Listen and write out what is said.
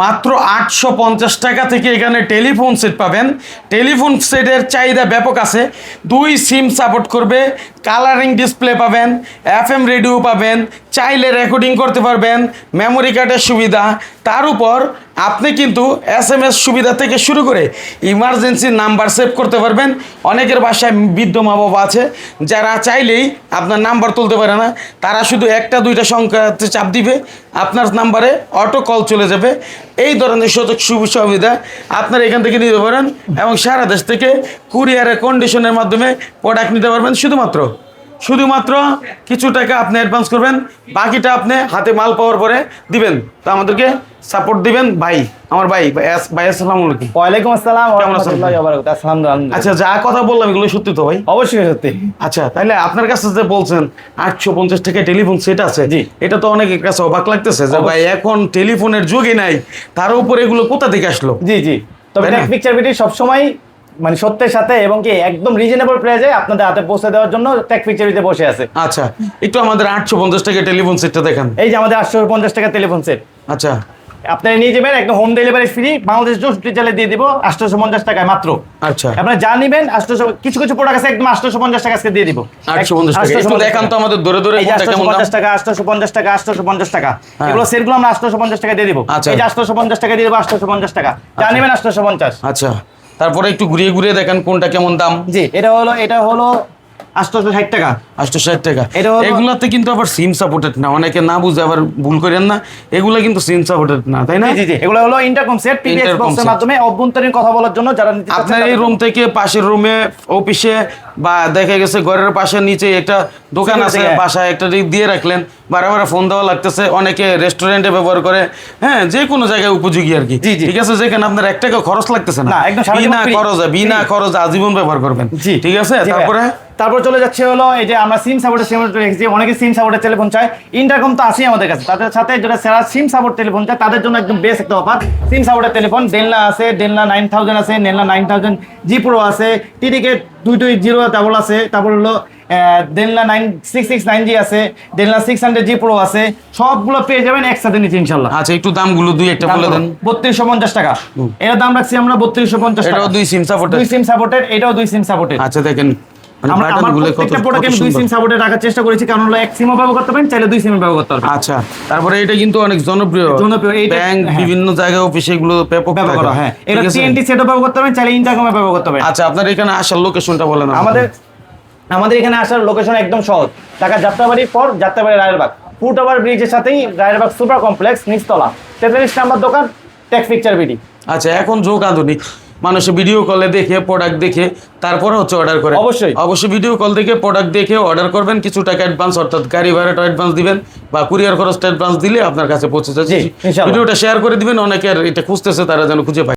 মাত্র আটশো পঞ্চাশ টাকা থেকে এখানে টেলিফোন সেট পাবেন। টেলিফোন সেটের চাহিদা ব্যাপক আছে। দুই সিম সাপোর্ট করবে, কালারিং ডিসপ্লে পাবেন এফ এম রেডিও পাবেন, চাইলে রেকর্ডিং করতে পারবেন, মেমোরি কার্ডের সুবিধা তার উপর আপনি কিন্তু এস এম এস সুবিধা থেকে শুরু করে ইমার্জেন্সি নাম্বার সেভ করতে পারবেন। অনেকের বাসায় বৃদ্ধ মা বাবা আছে, যারা চাইলেই আপনার নাম্বার তুলতে পারে না। তারা শুধু একটা, দুইটা সংখ্যাতে চাপ দিবে, আপনার নাম্বারে অটো কল চলে যাবে। এই ধরনের সুযোগ সুবিধা আপনারা এখান থেকে নিতে পারেন এবং সারা দেশ থেকে কুরিয়ারের কন্ডিশনের মাধ্যমে প্রোডাক্ট নিতে পারবেন শুধুমাত্র। শুধুমাত্র কিছু টাকা আপনি অ্যাডভান্স করবেন বাকিটা আপনি হাতে মাল পাওয়ার পরে দিবেন। তো আমাদেরকে সাপোর্ট দিবেন ভাই আমার ভাই ভাই আস- ভাই আসসালামু আলাইকুম ওয়ালাইকুম আসসালাম কেমন আছেন আলহামদুলিল্লাহ। আচ্ছা যা কথা বললাম এগুলো সত্যি তো ভাই? অবশ্যই সত্যি। আচ্ছা তাহলে আপনার কাছে যে বলছেন আটশো পঞ্চাশ টাকা টেলিফোন সেট আছে জি। এটা তো অনেকের কাছে অবাক লাগতেছে যে ভাই এখন টেলিফোনের যুগে নাই তার উপরে এগুলো কোথা থেকে আসলো? জি জি। তবে পিকচার ভিডিও সবসময় মানে সত্যের সাথে এবং কি একদম রিজনেবল প্রাইসে আপনাদের হাতে পৌঁছে দেওয়ার জন্য টেক ভিডিও বসে আছে আচ্ছা একটু আমাদের আটশো পঞ্চাশ টাকা টেলিফোন সেটটা দেখান এই যে আমাদের আটশো পঞ্চাশ টাকা টেলিফোন সেট আচ্ছা আপনারা নিয়ে যাবেন একদম হোম ডেলিভারি ফ্রি বাংলাদেশ চৌষট্টি চালে দিয়ে দিব আটশোশো পঞ্চাশ টাকায় মাত্র আচ্ছা আপনারা যা নিবেন আটশোশো কিছু কিছু প্রোডাক্ট আছে একদম আটশোশো পঞ্চাশ টাকা আজকে দিয়ে দিব আটশো পঞ্চাশ টাকা 850 একটু দেখান তো আমাদের ধরে ধরে যে কোনটা কেমন দাম 850 টাকা 850 টাকা 850 টাকা হ্যাঁ। এগুলো সেটগুলো আমরা 850 টাকা দিয়ে দিব আচ্ছা। এই যে 850 টাকা দিয়ে দিব 850 টাকা যা নেবেন 850 আচ্ছা তারপরে একটু ঘুরিয়ে ঘুরিয়ে দেখেন কোনটা কেমন দাম। জি এটা হলো এটা হলো 860 টাকা। আটশো ষাট টাকা। এগুলাতে কিন্তু আবার সিম সাপোর্টেড না। অনেকে না বুঝে আবার ভুল করেন না। এগুলো কিন্তু সিম সাপোর্টেড না তাই না? জি জি এগুলো হলো ইন্টারকম সেট Intercom বক্সের মাধ্যমে অভ্যন্তরীণ কথা বলার জন্য যারা আপনার এই রুম থেকে পাশের রুমে অফিসে বা দেখা গেছে ঘরের পাশে নিচে একটা দোকান আছে বাসায় একটা দিয়ে রাখলেন। বারবার ফোন দেওয়া লাগতেছে। অনেকে রেস্টুরেন্টে ব্যবহার করে। হ্যাঁ যে কোনো জায়গায় উপযোগী আর কি। ঠিক আছে যেখানে আপনার এক টাকা খরচ লাগতেছে না। বিনা খরচ বিনা। খরচে আজীবন ব্যবহার করবেন। ঠিক আছে? তারপরে? তারপর চলে যাচ্ছে হলো এই যে আমরা সিম সাপোর্টের সিম রেখেছি অনেকে সিম সাপোর্টের টেলিফোন চায়। ইন্টারকম তো আছেই আমাদের কাছে। তাদের সাথে যারা সেরা সিম সাপোর্ট টেলিফোন চায় তাদের জন্য একদম বেস্ট একটা অফার সিম সাপোর্টের টেলিফোন ডেলনা আছে ডেলনা নাইন থাউজেন্ড আছে ডেলনা নাইন থাউজেন্ড জি প্রো আছে টিটিকে দুই দুই জিরো ডাবল আছে তারপর হলো ডেলনা nine six six nine G আছে ডেলনা সিক্স হান্ড্রেড জি প্রো আছে সবগুলো পেয়ে যাবেন একসাথে নিচে ইনশাল্লাহ আচ্ছা একটু দামগুলো দুই একটা বলে দেন। বত্রিশশো পঞ্চাশ টাকা। এর দাম রাখছি আমরা বত্রিশশো পঞ্চাশ টাকা। দুই সিম সাপোর্টেড দুই সিম সাপোর্টেড এটাও দুই সিম সাপোর্টেড আচ্ছা দেখেন। আমরা আমার প্রত্যেকটা প্রোডাক্ট আমি দুই সিম সাপোর্টে রাখার চেষ্টা করেছি কারণ হলো এক সিমও ব্যবহার করতে পারেন চাইলে দুই সিম ব্যবহার করতে পারবেন আচ্ছা। তারপরে এটা কিন্তু অনেক জনপ্রিয়। ব্যাংক। বিভিন্ন জায়গায় অফিসে এগুলো ব্যাপক ব্যবহার করা হ্যাঁ। এটা টিএনটি সেটও ব্যবহার করতে পারেন চাইলে ইন্টারকমে ব্যবহার করতে পারেন। আচ্ছা আপনার এখানে আসার লোকেশনটা বলেন আমাদের আমাদের এখানে আসার লোকেশন একদম সহজ। ঢাকা যাত্রাবাড়ির পর যাত্রাবাড়ি রায়েরবাগ। ফুট ওভার ব্রিজের সাথেই রায়েরবাগ সুপার কমপ্লেক্স নিচতলা। তেতাল্লিশ নাম্বার দোকান টেক পিকচার বিডি আচ্ছা এখন যোগ আধুনিক মানুষ ভিডিও কলে দেখে প্রোডাক্ট দেখে তারপরে হচ্ছে অর্ডার করে অবশ্যই। অবশ্যই ভিডিও কল দেখে প্রোডাক্ট দেখে অর্ডার করবেন কিছু টাকা অ্যাডভান্স অর্থাৎ গাড়ি ভাড়াটা অ্যাডভান্স দিবেন বা কুরিয়ার খরচটা অ্যাডভান্স দিলে আপনার কাছে পৌঁছে যাচ্ছে। ভিডিওটা শেয়ার করে দিবেন অনেকের এটা খুঁজতেছে তারা যেন খুঁজে পায়